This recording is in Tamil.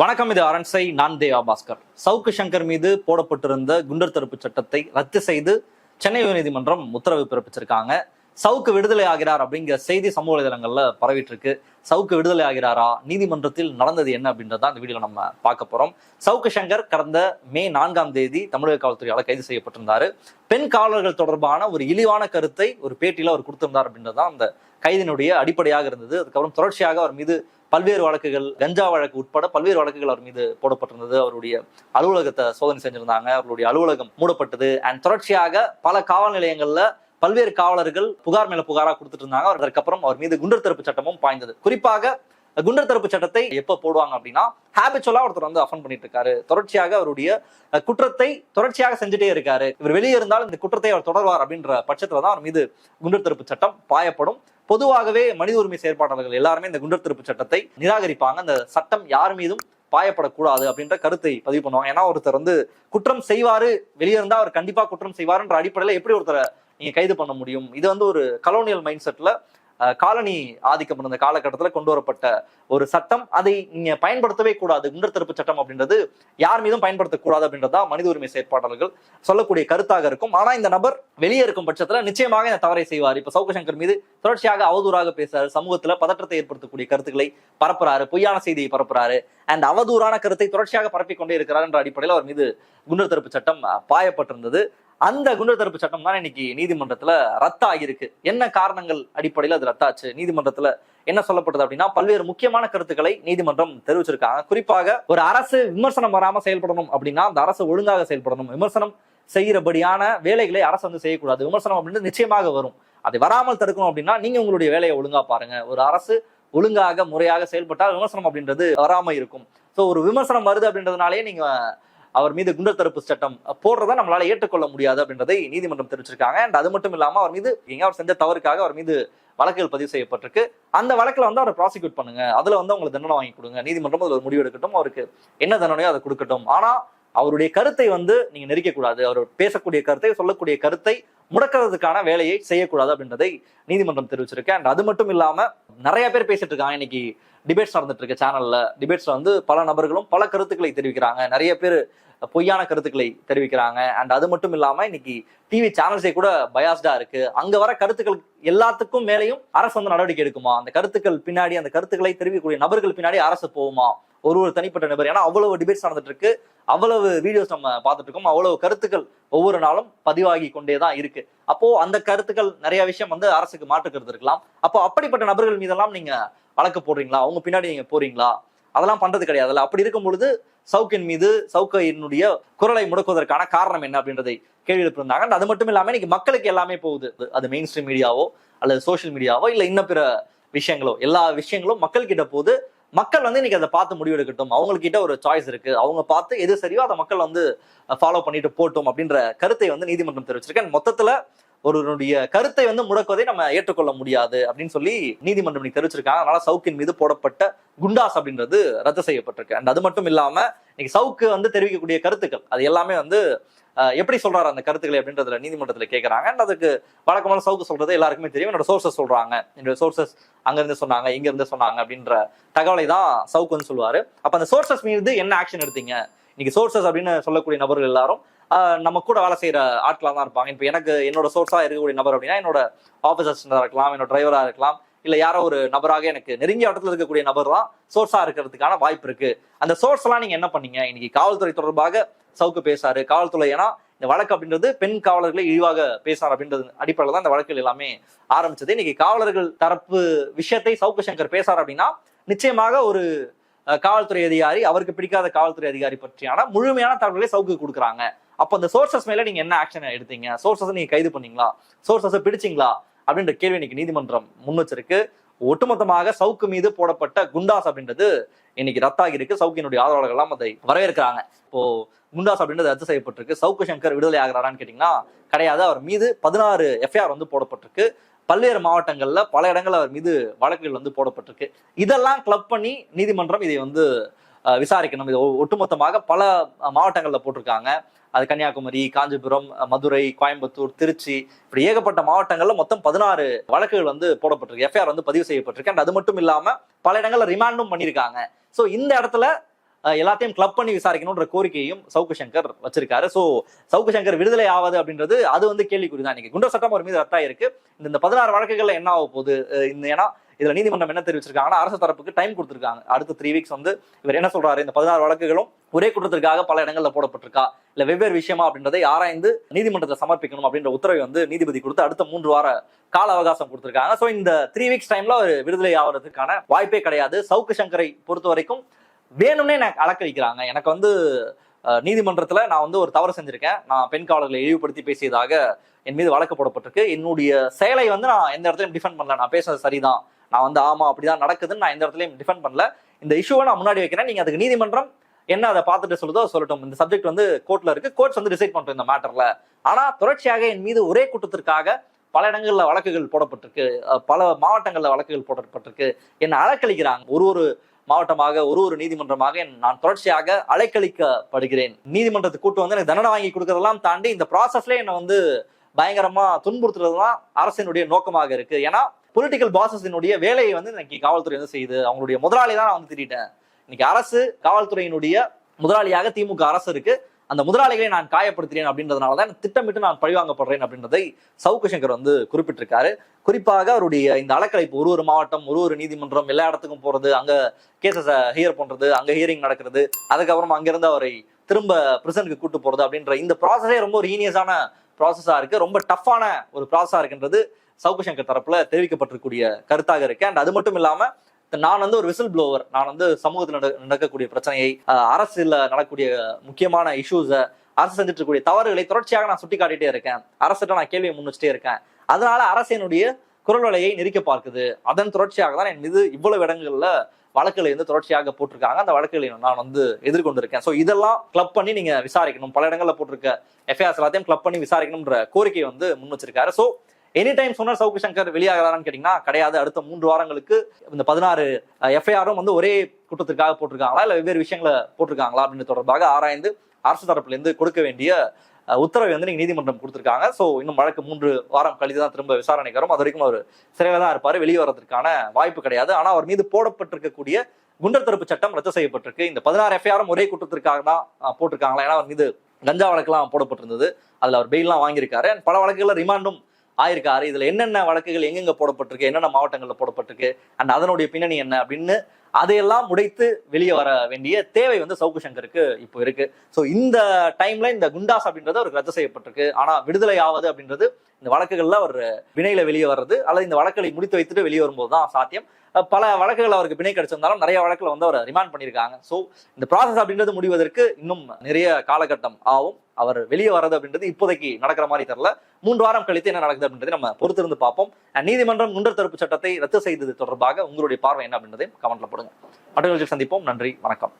வணக்கம் இது அரண்சை. நான் தேவா பாஸ்கர் சவுக்கு சங்கர் மீது போடப்பட்டிருந்த குண்டர் தடுப்பு சட்டத்தை ரத்து செய்து சென்னை உயர்நீதிமன்றம் உத்தரவு பிறப்பிச்சிருக்காங்க. சவுக்கு விடுதலை ஆகிறார் அப்படிங்கிற செய்தி சமூக வலைதளங்கள்ல பரவிட்டு இருக்கு சவுக்கு விடுதலை ஆகிறாரா? நீதிமன்றத்தில் நடந்தது என்ன அப்படின்றத அந்த வீடியோ நம்ம பார்க்க போறோம். சவுக்கு சங்கர் கடந்த மே நான்காம் தேதி தமிழக காவல்துறையால கைது செய்யப்பட்டிருந்தாரு. பெண் காவலர்கள் தொடர்பான ஒரு இழிவான கருத்தை ஒரு பேட்டியில அவர் கொடுத்திருந்தார் அப்படின்றது தான் அந்த கைதினுடைய அடிப்படையாக இருந்தது. அதுக்கப்புறம் தொடர்ச்சியாக அவர் மீது பல்வேறு வழக்குகள் கஞ்சா வழக்கு உட்பட பல்வேறு வழக்குகள் அவர் மீது போடப்பட்டிருந்தது. அவருடைய அலுவலகத்தை சோதனை செஞ்சிருந்தாங்க. அவருடைய அலுவலகம் மூடப்பட்டது. அண்ட் தொடர்ச்சியாக பல காவல் நிலையங்கள்ல பல்வேறு காவலர்கள் புகார் மேல புகாரா கொடுத்துட்டு இருந்தாங்க. அவர் அதற்கப்புறம் அவர் மீது குண்டர் தடுப்பு சட்டமும் பாய்ந்தது. குறிப்பாக குண்டர் தடுப்பு சட்டத்தை எப்போ போடுவாங்க அப்படின்னா ஹேபிச்சுவலா ஒருத்தர் வந்து அஃபன் பண்ணிட்டு இருக்காரு தொடர்ச்சியாக அவருடைய குற்றத்தை தொடர்ச்சியாக செஞ்சுட்டே இருக்காரு. இவர் வெளியே இருந்தாலும் இந்த குற்றத்தை அவர் தொடர்வார் அப்படின்ற பட்சத்துல தான் அவர் மீது குண்டர் தடுப்பு சட்டம் பாயப்படும். பொதுவாகவே மனித உரிமை செயற்பாட்டாளர்கள் எல்லாருமே இந்த குண்டர் தடுப்பு சட்டத்தை நிராகரிப்பாங்க. அந்த சட்டம் யார் மீதும் பாயப்படக்கூடாது அப்படின்ற கருத்தை பதிவு பண்ணுவாங்க. ஏன்னா ஒருத்தர் வந்து குற்றம் செய்வாரு வெளியே இருந்தா அவர் கண்டிப்பா குற்றம் செய்வாருன்ற அடிப்படையில எப்படி ஒருத்தரை நீங்க கைது பண்ண முடியும்? இது வந்து ஒரு கலோனியல் மைண்ட் செட்ல காலனி ஆதிக்கம் இருந்த காலகட்டத்தில் கொண்டு வரப்பட்ட ஒரு சட்டம். அதை நீங்க பயன்படுத்தவே கூடாது. குண்டர் தடுப்பு சட்டம் அப்படின்றது யார் மீதும் பயன்படுத்தக்கூடாது அப்படின்றதா மனித உரிமை செயற்பாட்டாளர்கள் சொல்லக்கூடிய கருத்தாக இருக்கும். ஆனா இந்த நபர் வெளியே இருக்கும் பட்சத்துல நிச்சயமாக இந்த தவறை செய்வார். இப்ப சவுக்கு மீது தொடர்ச்சியாக அவதூறாக பேசுறாரு. சமூகத்துல பதற்றத்தை ஏற்படுத்தக்கூடிய கருத்துக்களை பரப்புறாரு. பொய்யான செய்தியை பரப்புறாரு. அண்ட் அவதூறான கருத்தை தொடர்ச்சியாக பரப்பிக்கொண்டே இருக்கிறார் என்ற அடிப்படையில் அவர் மீது குண்டர் தடுப்பு சட்டம் பாயப்பட்டிருந்தது. அந்த குண்டர் தடுப்பு சட்டம் தான் இன்னைக்கு நீதிமன்றத்துல ரத்து ஆகியிருக்கு என்ன காரணங்கள் அடிப்படையில் அது ரத்தாச்சு? நீதிமன்றத்துல என்ன சொல்லப்பட்டது அப்படின்னா பல்வேறு முக்கியமான கருத்துக்களை நீதிமன்றம் தெரிவிச்சிருக்காங்க. குறிப்பாக ஒரு அரசு விமர்சனம் வராம செயல்படணும் அப்படின்னா அந்த அரசு ஒழுங்காக செயல்படணும். விமர்சனம் செய்யறபடியான வேலைகளை அரசு வந்து செய்யக்கூடாது. விமர்சனம் அப்படின்றது நிச்சயமாக வரும். அது வராமல் தடுக்கணும் அப்படின்னா நீங்க உங்களுடைய வேலையை ஒழுங்கா பாருங்க. ஒரு அரசு ஒழுங்காக முறையாக செயல்பட்டால் விமர்சனம் அப்படின்றது வராம இருக்கும். ஸோ ஒரு விமர்சனம் வருது அப்படின்றதுனாலே நீங்க அவர் மீது குண்டர் தடுப்பு சட்டம் போடுறத நம்மளால ஏற்றுக்கொள்ள முடியாது அப்படின்றதை நீதிமன்றம் தெரிவிச்சிருக்காங்க. அண்ட் அது மட்டும் இல்லாம அவர் மீது எங்க அவர் செஞ்ச தவறுக்காக அவர் மீது வழக்குகள் பதிவு செய்யப்பட்டிருக்கு. அந்த வழக்கில் வந்து அவரை ப்ராசிக்யூட் பண்ணுங்க. அதுல வந்து அவங்களுக்கு தண்டனை வாங்கி கொடுங்க. நீதிமன்றம் அதில் ஒரு முடிவு எடுக்கட்டும். அவருக்கு என்ன தண்டனையோ அதை கொடுக்கட்டும். ஆனா அவருடைய கருத்தை வந்து நீங்க நெரிக்க கூடாது அவர் பேசக்கூடிய கருத்தை சொல்லக்கூடிய கருத்தை முடக்கிறதுக்கான வேலையை செய்யக்கூடாது அப்படின்றதை நீதிமன்றம் தெரிவிச்சிருக்கு. அண்ட் அது மட்டும் இல்லாம நிறைய பேர் பேசிட்டு இருக்காங்க. இன்னைக்கு டிபேட்ஸ் நடந்துட்டு இருக்கு சேனல்ல டிபேட்ஸ்ல வந்து பல நபர்களும் பல கருத்துக்களை தெரிவிக்கிறாங்க. நிறைய பேர் பொய்யான கருத்துக்களை தெரிவிக்கிறாங்க. அண்ட் அது மட்டும் இல்லாம இன்னைக்கு டிவி சேனல்ஸே கூட பயாஸ்டா இருக்கு. அங்க வர கருத்துக்கள் எல்லாத்துக்கும் மேலேயும் அரசு வந்து நடவடிக்கை எடுக்குமா? அந்த கருத்துக்கள் பின்னாடி அந்த கருத்துக்களை தெரிவிக்கக்கூடிய நபர்கள் பின்னாடி அரசு போகுமா? ஒரு ஒரு தனிப்பட்ட நபர். ஏன்னா அவ்வளவு டிபேட்ஸ் நடந்துட்டு இருக்கு அவ்வளவு வீடியோஸ் நம்ம பார்த்துட்டு இருக்கோம் அவ்வளவு கருத்துக்கள் ஒவ்வொரு நாளும் பதிவாகி கொண்டே தான் இருக்கு. அப்போ அந்த கருத்துக்கள் நிறைய விஷயம் வந்து அரசுக்கு மாற்று இருக்கலாம். அப்போ அப்படிப்பட்ட நபர்கள் மீதெல்லாம் நீங்க வழக்கு போடுறீங்களா? அவங்க பின்னாடி நீங்க போறீங்களா? அதெல்லாம் பண்றது கிடையாதுல்ல அப்படி இருக்கும் பொழுது சவுக்கின் மீது சவுக்கையினுடைய குரலை முடக்குவதற்கான காரணம் என்ன அப்படின்றதை கேள்வி எழுப்பியிருந்தாங்க And அது மட்டும் இல்லாமல் இன்னைக்கு மக்களுக்கு எல்லாமே போகுது. அது மெயின் ஸ்ட்ரீம் மீடியாவோ அல்லது சோஷியல் மீடியாவோ இல்ல இன்னும் பிற விஷயங்களோ எல்லா விஷயங்களும் மக்கள் கிட்ட போகுது. மக்கள் வந்து இன்னைக்கு அதை பார்த்து முடிவெடுக்கட்டும். அவங்கக்கிட்ட ஒரு சாய்ஸ் இருக்கு. அவங்க பார்த்து எது சரியோ அதை மக்கள் வந்து ஃபாலோ பண்ணிட்டு போட்டோம் அப்படின்ற கருத்தை வந்து நீதிமன்றம் தெரிவிச்சிருக்கேன் மொத்தத்துல ஒருவருடைய கருத்தை வந்து முடக்குவதை நம்ம ஏற்றுக்கொள்ள முடியாது அப்படின்னு சொல்லி நீதிமன்றம் இன்னைக்கு தெரிவிச்சிருக்காங்க. அதனால சவுக்கின் மீது போடப்பட்ட குண்டாஸ் அப்படின்றது ரத்து செய்யப்பட்டிருக்கு. அண்ட் அது மட்டும் இல்லாம இன்னைக்கு சவுக்கு வந்து தெரிவிக்கக்கூடிய கருத்துக்கள் அது எல்லாமே வந்து எப்படி சொல்றாரு அந்த கருத்துக்களை அப்படின்றதுல நீதிமன்றத்துல கேட்கறாங்க அண்ட் அதுக்கு வழக்கமான சவுக்கு சொல்றது எல்லாருக்குமே தெரியும். என்னோட சோர்சஸ் சொல்றாங்க. என்னோட சோர்சஸ் அங்க இருந்து சொன்னாங்க இங்க இருந்து சொன்னாங்க அப்படின்ற தகவலை தான் சவுக்கு வந்து சொல்லுவாரு. அப்ப அந்த சோர்சஸ் மீது என்ன ஆக்ஷன் எடுத்தீங்க? இன்னைக்கு சோர்சஸ் அப்படின்னு சொல்லக்கூடிய நபர்கள் எல்லாரும் நம்ம கூட வேலை செய்யற ஆட்களாக தான் இருப்பாங்க. இப்போ எனக்கு என்னோட சோர்ஸாக இருக்கக்கூடிய நபர் அப்படின்னா என்னோட ஆஃபீஸ் அசிஸ்டண்டாக இருக்கலாம் என்னோட டிரைவரா இருக்கலாம் இல்ல யாரோ ஒரு நபராக எனக்கு நெருங்கிய இடத்துல இருக்கக்கூடிய நபர் தான் சோர்ஸா இருக்கிறதுக்கான வாய்ப்பு இருக்கு. அந்த சோர்ஸ் எல்லாம் நீங்க என்ன பண்ணீங்க? இன்னைக்கு காவல்துறை தொடர்பாக சவுக்கு பேசாரு காவல்துறை ஏன்னா இந்த வழக்கு அப்படின்றது பெண் காவலர்களை இழிவாக பேசார் அப்படின்றது அடிப்படையில் தான் இந்த வழக்குகள் எல்லாமே ஆரம்பிச்சது. இன்னைக்கு காவலர்கள் தரப்பு விஷயத்தை சவுக்கு சங்கர் பேசார் அப்படின்னா நிச்சயமாக ஒரு காவல்துறை அதிகாரி அவருக்கு பிடிக்காத காவல்துறை அதிகாரி பற்றியான முழுமையான தகவல்களை சவுக்கு கொடுக்குறாங்க. அப்போ அந்த சோர்சஸ் மேல நீங்க என்ன ஆக்ஷன் எடுத்தீங்க? சோர்சஸ் நீங்க கைது பண்ணீங்களா? சோர்சஸ் பிடிச்சிங்களா? அப்படின்ற கேள்வி இன்னைக்கு நீதிமன்றம் முன் வச்சிருக்கு ஒட்டுமொத்தமாக சவுக்கு மீது போடப்பட்ட குண்டாஸ் அப்படின்றது இன்னைக்கு ரத்தாகி இருக்கு சவுக்கினுடைய ஆதரவாளர்கள் எல்லாம் அதை வரவேற்கிறாங்க. இப்போ குண்டாஸ் அப்படின்றது ரத்து செய்யப்பட்டிருக்கு. சவுக்கு சங்கர் விடுதலை ஆகிறாரான்னு கேட்டீங்கன்னா கிடையாது. அவர் மீது பதினாறு எஃப்ஐஆர் வந்து போடப்பட்டிருக்கு. பல்வேறு மாவட்டங்கள்ல பல இடங்கள்ல அவர் மீது வழக்குகள் வந்து போடப்பட்டிருக்கு. இதெல்லாம் கிளப் பண்ணி நீதிமன்றம் இதை வந்து விசாரிக்கணும். இது ஒட்டுமொத்தமாக பல மாவட்டங்களில் போட்டிருக்காங்க. அது கன்னியாகுமரி காஞ்சிபுரம் மதுரை கோயம்புத்தூர் திருச்சி இப்படி ஏகப்பட்ட மாவட்டங்களில் மொத்தம் பதினாறு வழக்குகள் வந்து போடப்பட்டிருக்கு. எஃப்ஐஆர் வந்து பதிவு செய்யப்பட்டிருக்கு. அண்ட் அது மட்டும் இல்லாமல் பல இடங்களில் ரிமாண்டும் பண்ணியிருக்காங்க. ஸோ இந்த இடத்துல எல்லாத்தையும் கிளப் பண்ணி விசாரிக்கணும்ன்ற கோரிக்கையும் சவுக்கு சங்கர் வச்சிருக்காரு. ஸோ சவுக்கு சங்கர் விடுதலை ஆவது அப்படின்றது அது வந்து கேள்விக்குறி தான் இன்னைக்கு. குண்டர் சட்டம் ஒரு மீது ரத்தாயிருக்கு. இந்த- பதினாறு வழக்குகள்ல என்ன ஆக போகுது? இந்த ஏன்னா இதுல நீதிமன்றம் என்ன தெரிவிச்சிருக்காங்கன்னா அரசு தரப்புக்கு டைம் கொடுத்திருக்காங்க. அடுத்த த்ரீ வீக்ஸ் வந்து இவர் என்ன சொல்றாரு? இந்த பதினாறு வழக்குகளும் ஒரே குற்றத்திற்காக பல இடங்களில் போடப்பட்டிருக்கா? இல்ல வெவ்வேறு விஷயமா அப்படின்றதை ஆராய்ந்து நீதிமன்றத்தில் சமர்ப்பிக்கணும் அப்படின்ற உத்தரவை வந்து நீதிபதி கொடுத்து அடுத்த மூன்று வார கால அவகாசம் கொடுத்திருக்காங்க. சோ இந்த த்ரீ வீக்ஸ் டைம்ல அவர் விடுதலை ஆகிறதுக்கான வாய்ப்பே கிடையாது. சவுக்கு சங்கரை பொறுத்த வரைக்கும் வேணும்னே எனக்கு அலக்களிக்கிறாங்க எனக்கு வந்து நீதிமன்றத்துல நான் வந்து ஒரு தவறு செஞ்சிருக்கேன். நான் பெண் காவலர்களை இழிவுபடுத்தி பேசியதாக என் மீது வழக்கு போடப்பட்டிருக்கு. என்னுடைய செயலை வந்து நான் எந்த இடத்துலையும் டிஃபெண்ட் பண்ணல. நான் பேசுறது சரிதான். நான் வந்து ஆமா அப்படிதான் நடக்குதுன்னு நான் இந்த இடத்துலயும் டிஃபெண்ட் பண்ணல. இந்த இஷ்யூவை நான் முன்னாடி வைக்கிறேன். நீங்க அதுக்கு நீதிமன்றம் என்ன அதை பார்த்துட்டு சொல்லுதோ சொல்லட்டும். இந்த சப்ஜெக்ட் வந்து கோர்ட்ல இருக்கு. கோர்ட்ஸ் வந்து டிசைட் பண்றோம் இந்த மேட்டர்ல ஆனா தொடர்ச்சியாக என் மீது ஒரே குற்றத்திற்காக பல இடங்கள்ல வழக்குகள் போடப்பட்டிருக்கு. பல மாவட்டங்கள்ல வழக்குகள் போடப்பட்டிருக்கு. என்னை அலக்களிக்கிறாங்க ஒரு ஒரு மாவட்டமாக ஒரு ஒரு நீதிமன்றமாக என் நான் தொடர்ச்சியாக அலைக்கழிக்கப்படுகிறேன். நீதிமன்றத்துக்கு கூட்டு வந்து எனக்கு தண்டனை வாங்கி கொடுக்கறதெல்லாம் தாண்டி இந்த ப்ராசஸ்ல என்னை வந்து பயங்கரமா துன்புறுத்துறது தான் அரசினுடைய நோக்கமாக இருக்கு. ஏன்னா பொலிட்டிக்கல் பாசஸினுடைய வேலையை வந்து இன்னைக்கு காவல்துறை வந்து செய்யுது அவங்களுடைய முதலாளி தான் நான் வந்து திட்டேன் இன்னைக்கு அரசு காவல்துறையினுடைய முதலாளியாக திமுக அரசு இருக்கு. அந்த முதலாளிகளை நான் காயப்படுத்துறேன் அப்படின்றதுனால தான் திட்டமிட்டு நான் பழிவாங்கப்படுறேன் அப்படின்றதை சவுக்கு சங்கர் வந்து குறிப்பிட்டிருக்காரு. குறிப்பாக அவருடைய இந்த அலக்கலைப்பு ஒரு ஒரு மாவட்டம் ஒரு ஒரு நீதிமன்றம் எல்லா இடத்துக்கும் போறது அங்க கேசஸ் ஹியர் பண்றது அங்க ஹியரிங் நடக்கிறது அதுக்கப்புறம் அங்கிருந்து அவரை திரும்ப பிரசனுக்கு கூட்டு போறது அப்படின்ற இந்த ப்ராசஸே ரொம்ப ஒரு ஈனியஸான ப்ராசஸா இருக்கு. ரொம்ப டஃப்பான ஒரு ப்ராசஸா இருக்குன்றது. சவுக்கு சங்கர் தரப்புல தெரிவிக்கப்பட்டிருக்கக்கூடிய கருத்தாக இருக்கு. அண்ட் அது மட்டும் இல்லாம நான் வந்து ஒரு விசில் ப்ளோவர் நான் வந்து சமூகத்தில் நடக்கக்கூடிய பிரச்சனையை அஹ், நடக்கக்கூடிய முக்கியமான இஷ்யூஸை அரசு செஞ்சுட்டு இருக்கக்கூடிய தவறுகளை தொடர்ச்சியாக நான் சுட்டி காட்டிட்டே இருக்கேன். அரசிட்ட நான் கேள்வியை முன் இருக்கேன். அதனால அரசினுடைய குரல் வலையை நெரிக்க பார்க்குது. அதன் தொடர்ச்சியாக தான் என் மீது இவ்வளவு இடங்கள்ல வழக்குகளை வந்து தொடர்ச்சியாக போட்டிருக்காங்க. அந்த வழக்குகளை நான் வந்து எதிர்கொண்டிருக்கேன். ஸோ இதெல்லாம் கிளப் பண்ணி நீங்க விசாரிக்கணும். பல இடங்கள்ல போட்டிருக்க எஃப்ஐஆர்ஸ் எல்லாத்தையும் கிளப் பண்ணி விசாரிக்கணும்ன்ற கோரிக்கையை வந்து முன் வச்சிருக்காரு ஸோ எனி டைம் சொன்னார் சவுக்கு சங்கர் வெளியாகிறாரான்னு கேட்டீங்கன்னா கிடையாது. அடுத்த மூன்று வாரங்களுக்கு இந்த பதினாறு எஃப்ஐஆரும் வந்து ஒரே குற்றத்திற்காக போட்டிருக்காங்களா? இல்லை வெவ்வேறு விஷயங்களை போட்டிருக்காங்களா? அப்படின்னு தொடர்பாக ஆராய்ந்து அரசு தரப்புலேருந்து கொடுக்க வேண்டிய உத்தரவை வந்து நீங்கள் நீதிமன்றம் கொடுத்துருக்காங்க. ஸோ இன்னும் வழக்கு மூன்று வாரம் கழித்து தான் திரும்ப விசாரணைக்கு வரும். அது வரைக்கும் அவர் சிறையில் தான் இருப்பார். வெளியே வர்றதுக்கான வாய்ப்பு கிடையாது. ஆனால் அவர் மீது போடப்பட்டிருக்கக்கூடிய குண்டர் தடுப்பு சட்டம் ரத்து செய்யப்பட்டிருக்கு. இந்த பதினாறு எஃப்ஐஆரும் ஒரே குற்றத்திற்காக தான் போட்டிருக்காங்களா? ஏன்னா அவர் மீது கஞ்சா வழக்கெல்லாம் போடப்பட்டிருந்தது. அதில் அவர் பெயில்லாம் வாங்கியிருக்காரு. அண்ட் பல வழக்குகளில் ரிமாண்டும் ஆயிருக்காரு. இதுல என்னென்ன வழக்குகள் எங்கெங்க போடப்பட்டிருக்கு? என்னென்ன மாவட்டங்கள்ல போடப்பட்டிருக்கு? அண்ட் அதனுடைய பின்னணி என்ன அப்படின்னு அதையெல்லாம் உடைத்து வெளியே வர வேண்டிய தேவை வந்து சவுக்கு சங்கருக்கு இப்போ இருக்கு. ஸோ இந்த டைம்ல இந்த குண்டாஸ் அப்படின்றது அவருக்கு ரத்து செய்யப்பட்டிருக்கு. ஆனா விடுதலை ஆவது அப்படின்றது இந்த வழக்குகள்ல அவர் வினையில வெளியே வர்றது அல்லது இந்த வழக்குகளை முடித்து வைத்துட்டு வெளியே வரும்போது தான் சாத்தியம். பல வழக்குகள் அவருக்கு பிணை கிடைச்சிருந்தாலும் நிறைய வழக்குல வந்து அவர் ரிமாண்ட் பண்ணியிருக்காங்க. ஸோ இந்த ப்ராசஸ் அப்படின்றது முடிவதற்கு இன்னும் நிறைய காலகட்டம் ஆகும். அவர் வெளியே வர்றது அப்படின்றது இப்போதைக்கு நடக்கிற மாதிரி தெரியல. மூன்று வாரம் கழித்து என்ன நடக்குது அப்படின்றதை நம்ம பொறுத்திருந்து பார்ப்போம். நீதிமன்றம் குண்டர் தடுப்பு சட்டத்தை ரத்து செய்தது தொடர்பாக உங்களுடைய பார்வை என்ன அப்படின்றதையும் கமெண்ட்ல போடுங்க. மற்ற சந்திப்போம். நன்றி. வணக்கம்.